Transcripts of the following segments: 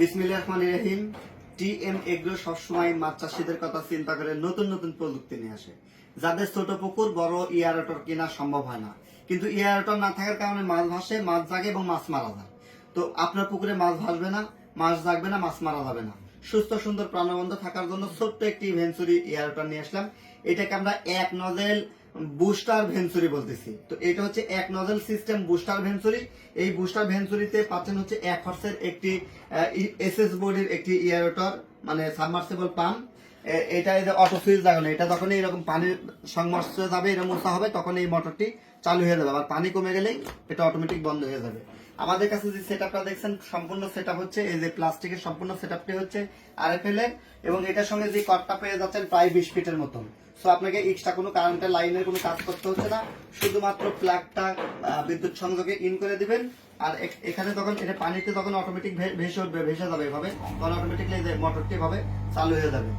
বিসমিল্লাহ রহমান রহিম। টি এম এগ্রো সবসময় মাছ চাষিদের কথা চিন্তা করে নতুন নতুন প্রযুক্তি নিয়ে আসে। যাদের ছোট পুকুর, বড় ইয়ারটর কেনা সম্ভব হয় না। কিন্তু ইয়ারটর না থাকার কারণে মাছ ভাসে, মাছ জাগে এবং মাছ মারা যায়। তো আপনার পুকুরে মাছ ভাসবে না, মাছ জাগবে না, মাছ মারা যাবে না। সুস্থ, সুন্দর প্রাণবন্ধ থাকার জন্য ছোট্ট একটি ভেঞ্চুরি এয়ারটর নিয়ে আসলাম। এটাকে আমরা এক নজেল বুস্টার ভেঞ্চুরি বলতেছি। তো এটা হচ্ছে এক নজল সিস্টেম বুস্টার ভেঞ্চুরি এই বুস্টার ভেঞ্চুরিতে পাচ্ছেন হচ্ছে এক হর্সের একটি এস এস বডির একটি ইয়ারোটর মানে সাবমার্সিবল পাম্প। এটা অটো সুইচ লাগানো, এটা যখন এরকম পানির সংস্পর্শ যাবে এরকম মোছা হবে তখন এই মোটরটি চালু হয়ে যাবে। আর পানি কমে গেলেই এটা অটোমেটিক বন্ধ হয়ে যাবে। আমাদের কাছে যে সেটআপটা দেখছেন, সম্পূর্ণ সেটআপ হচ্ছে, এই যে প্লাস্টিকের সম্পূর্ণ সেটআপটি হচ্ছে আরএফএল এর, এবং এটার সঙ্গে যে কটটা পেয়ে যাচ্ছেন প্রায় বিশ ফিটের মতন। সো আপনাকে এক্সট্রা কোনো কারেন্টের লাইনের কোনো কাজ করতে হচ্ছে না, শুধুমাত্র প্লাগটা বিদ্যুৎ সংযোগে ইন করে দিবেন, আর এখানে তখন এটা পানিতে তখন অটোমেটিক ভেসে উঠবে, ভেসে যাবে এভাবে, তখন অটোমেটিকলি যে মোটরটি এভাবে চালু হয়ে যাবে।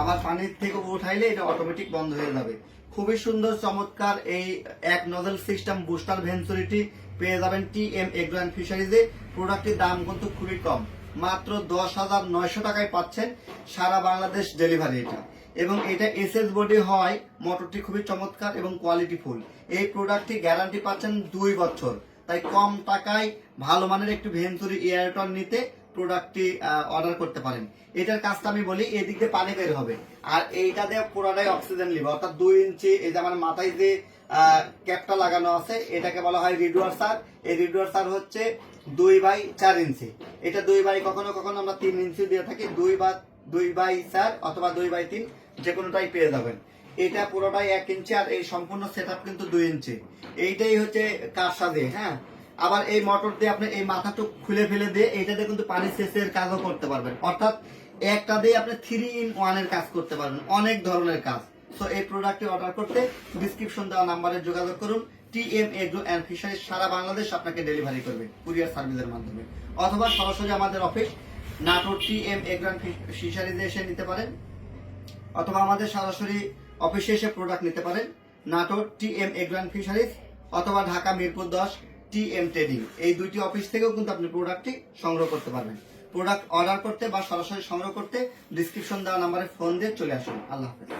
আবার পানির থেকে উঠাইলে এটা অটোমেটিক বন্ধ হয়ে যাবে। খুবই সুন্দর, চমৎকার এই এক নজেল সিস্টেম বুস্টার ভেঞ্চুরিটি পেয়ে যাবেন টি এম এগ্রো অ্যান্ড ফিশারিজে। প্রোডাক্টের দাম কিন্তু খুবই কম। মাত্র দশ হাজার নয়শো টাকায় পাচ্ছেন সারা বাংলাদেশ ডেলিভারি এটা। এবং এটা এসএস বডি হয়, মোটরটি খুবই চমৎকার এবং কোয়ালিটি ফুল। এই প্রোডাক্টটি গ্যারান্টি পাচ্ছেন দুই বছর। তাই কম টাকায় ভালো মানের একটি ভেঞ্চুরি এয়ারটন নিতে প্রোডাক্টটি অর্ডার করতে পারেন। এটার কাজটা আমি বলি, এদিক দিয়ে পানি বের হবে। আর এইটা দিয়ে পুরোটাই অক্সিজেন নিবে। অর্থাৎ দুই ইঞ্চি, এই যে আমার মাথায় যে ক্যাপটা লাগানো আছে। এটাকে বলা হয় রিডুয়ার সার। এই রিডুয়ার সার হচ্ছে দুই বাই চার ইঞ্চি। এটা দুই বাই কখনো কখনো আমরা তিন ইঞ্চি দিয়ে থাকি। দুই বা দুই বাই চার অথবা দুই বাই তিন যে কোনোটাই পেয়ে যাবেন। এটা পুরোটাই এক ইঞ্চি আর এই সম্পূর্ণ সেট কিন্তু দুই ইঞ্চি। এইটাই হচ্ছে কারসা দিয়ে হ্যাঁ? আবার এই মোটর দিয়ে আপনি এই মাথাটুক খুলে ফেলে দিয়ে এইটাতে কিন্তু পানি সেচের কাজও করতে পারবেন। অর্থাৎ একটা দিয়ে আপনি থ্রি ইন ওয়ানের কাজ করতে পারবেন। অনেক ধরনের কাজ। সো এই প্রোডাক্টটি অর্ডার করতে ডিসক্রিপশন দেওয়া নাম্বারে যোগাযোগ করুন। T M agro and fishery সারা বাংলাদেশ আপনাকে ডেলিভারি করবে কুরিয়ার সার্ভিসের মাধ্যমে। অথবা সরাসরি আমাদের office Natore T M agro and ফিশারিজে এসে নিতে পারেন। অথবা আমাদের সরাসরি অফিসে এসে প্রোডাক্ট নিতে পারেন। নাটোর টি এম এগ্রান ফিশারিজ অথবা ঢাকা মিরপুর দশ টি এম ট্রেডিং এই দুইটি অফিস থেকেও কিন্তু আপনি প্রোডাক্টটি সংগ্রহ করতে পারবেন। প্রোডাক্ট অর্ডার করতে বা সরাসরি সংগ্রহ করতে ডিসক্রিপশন দেওয়া নাম্বারে ফোন দিয়ে চলে আসুন। আল্লাহ হাফেজ।